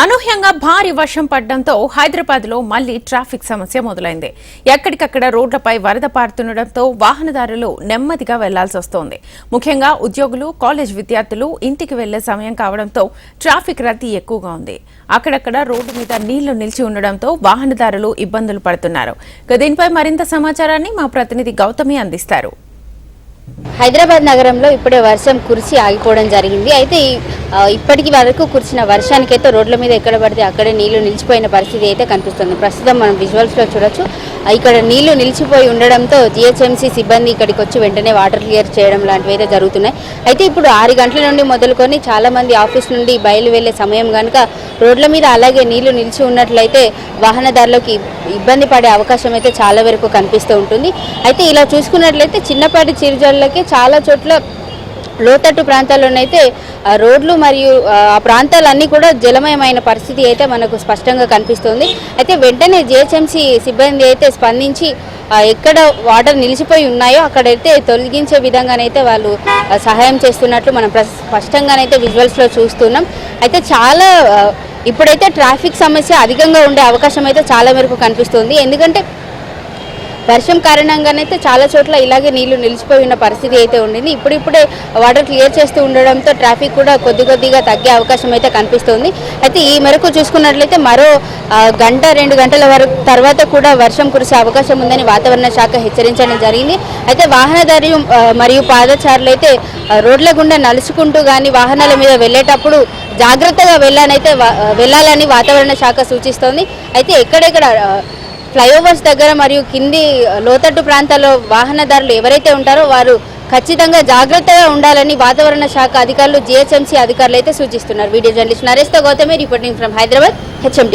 అనూహ్యంగా భారీ వర్షం పడడంతో హైదరాబాద్లో మళ్ళీ ట్రాఫిక్ సమస్య మొదలైంది. ఎక్కడికక్కడ రోడ్లపై వరద పారుతుండటంతో వాహనదారులు నెమ్మదిగా వెళ్ళాల్సి వస్తోంది. ముఖ్యంగా ఉద్యోగులు కాలేజ్ విద్యార్థులు ఇంటికి వెళ్ళే సమయం కావడంతో ట్రాఫిక్ రద్దీ ఎక్కువగా ఉంది. అక్కడక్కడ రోడ్డు మీద నీళ్ళు నిలిచి ఉండడంతో వాహనదారులు ఇబ్బందులు పడుతున్నారు. దీనిపై మరింత సమాచారాన్ని మా ప్రతినిధి గౌతమి అందిస్తారు. హైదరాబాద్ నగరంలో ఇప్పుడే వర్షం కురిసి ఆగిపోవడం జరిగింది. అయితే ఇప్పటికి వరకు కురిసిన వర్షానికైతే రోడ్ల మీద ఎక్కడ పడితే అక్కడే నీళ్ళు నిలిచిపోయిన పరిస్థితి అయితే కనిపిస్తుంది. ప్రస్తుతం మనం విజువల్స్లో చూడొచ్చు. ఇక్కడ నీళ్ళు నిలిచిపోయి ఉండడంతో జిహెచ్ఎంసీ సిబ్బంది ఇక్కడికి వచ్చి వెంటనే వాటర్ క్లియర్ చేయడం లాంటివి అయితే జరుగుతున్నాయి. అయితే ఇప్పుడు ఆరు గంటల నుండి మొదలుకొని చాలా మంది ఆఫీస్ నుండి బయలు వెళ్ళే సమయం కనుక రోడ్ల మీద అలాగే నీళ్ళు నిలిచి ఉన్నట్లయితే వాహనదారులకు ఇబ్బంది పడే అవకాశం అయితే చాలా వరకు కనిపిస్తూ ఉంటుంది. అయితే ఇలా చూసుకున్నట్లయితే చిన్నపాటి చిరుజల్లకి చాలా చోట్ల లోతట్టు ప్రాంతాల్లోనైతే రోడ్లు మరియు ఆ ప్రాంతాలన్నీ కూడా జలమయమైన పరిస్థితి అయితే మనకు స్పష్టంగా కనిపిస్తుంది. అయితే వెంటనే జిహెచ్ఎంసీ సిబ్బంది అయితే స్పందించి ఎక్కడ వాటర్ నిలిచిపోయి ఉన్నాయో అక్కడైతే తొలగించే విధంగానైతే వాళ్ళు సహాయం చేస్తున్నట్లు మనం స్పష్టంగానైతే విజువల్స్లో చూస్తున్నాం. అయితే చాలా ఇప్పుడైతే ట్రాఫిక్ సమస్య అధికంగా ఉండే అవకాశం అయితే చాలా మేరకు కనిపిస్తుంది. ఎందుకంటే వర్షం కారణంగానైతే చాలా చోట్ల ఇలాగే నీళ్ళు నిలిచిపోయి ఉన్న పరిస్థితి అయితే ఉండింది. ఇప్పుడిప్పుడే వాటర్ క్లియర్ చేస్తూ ఉండడంతో ట్రాఫిక్ కూడా కొద్ది కొద్దిగా తగ్గే అవకాశం అయితే కనిపిస్తుంది. అయితే ఈ మేరకు చూసుకున్నట్లయితే మరో గంట రెండు గంటల వరకు తర్వాత కూడా వర్షం కురిసే అవకాశం ఉందని వాతావరణ శాఖ హెచ్చరించడం జరిగింది. అయితే వాహనదారి మరియు పాదచారులు అయితే రోడ్ల గుండా నలుచుకుంటూ కానీ వాహనాల మీద వెళ్ళేటప్పుడు జాగ్రత్తగా వెళ్ళానైతే వెళ్ళాలని వాతావరణ శాఖ సూచిస్తోంది. అయితే ఎక్కడెక్కడ ఫ్లైఓవర్స్ దగ్గర మరియు కింది లోతట్టు ప్రాంతాల్లో వాహనదారులు ఎవరైతే ఉంటారో వారు ఖచ్చితంగా జాగ్రత్తగా ఉండాలని వాతావరణ శాఖ అధికారులు జిహెచ్ఎంసీ అధికారులు అయితే సూచిస్తున్నారు. వీడియో జర్నలిస్ట్ నరేష్తో Gautami reporting from Hyderabad HM